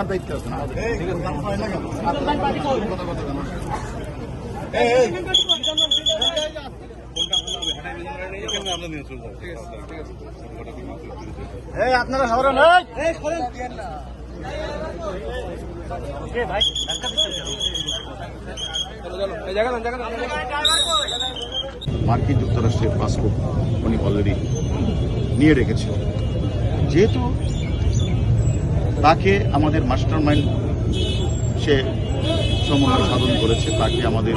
আপনার দায়িত্ব আছে এই আপনারা সরেন এই। মার্কিন যুক্তরাষ্ট্রের পাসপোর্ট উনি অলরেডি নিয়ে রেখেছেন যেহেতু তাকে আমাদের মাস্টার মাইন্ড সে সমন্বয় সাধন করেছে, তাকে আমাদের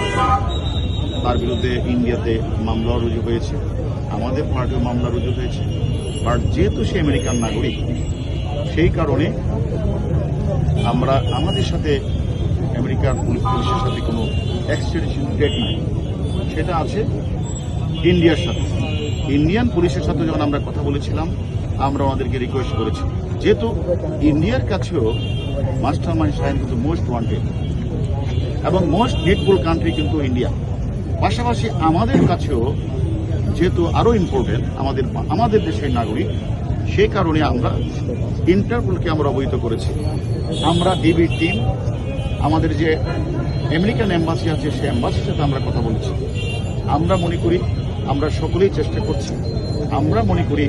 তার বিরুদ্ধে ইন্ডিয়াতে মামলা রুজু হয়েছে, আমাদের পার্টিও মামলা রুজু হয়েছে। বাট যেহেতু সে আমেরিকান নাগরিক, সেই কারণে আমরা আমাদের সাথে আমেরিকার পুলিশ- পুলিশের সাথে কোনো এক্সট্রেডিশন ডেট নাই। সেটা আছে ইন্ডিয়ার সাথে। ইন্ডিয়ান পুলিশের সাথে যখন আমরা কথা বলেছিলাম, আমরা আমাদেরকে রিকোয়েস্ট করেছি। যেহেতু ইন্ডিয়ার কাছেও মাস্টার মাইন্ড সাহেব কিন্তু মোস্ট ওয়ান্টেড এবং মোস্ট নিডফুল কান্ট্রি কিন্তু ইন্ডিয়া। পাশাপাশি আমাদের কাছেও যেহেতু আরও ইম্পর্টেন্ট আমাদের আমাদের দেশের নাগরিক সেই কারণে আমরা ইন্টারপোলকে আমরা অবহিত করেছি। আমরা ডিবির টিম আমাদের যে আমেরিকান এম্বাসি আছে, সেই এম্বাসির সাথে আমরা কথা বলেছি। আমরা মনে করি, আমরা সকলেই চেষ্টা করছি। আমরা মনে করি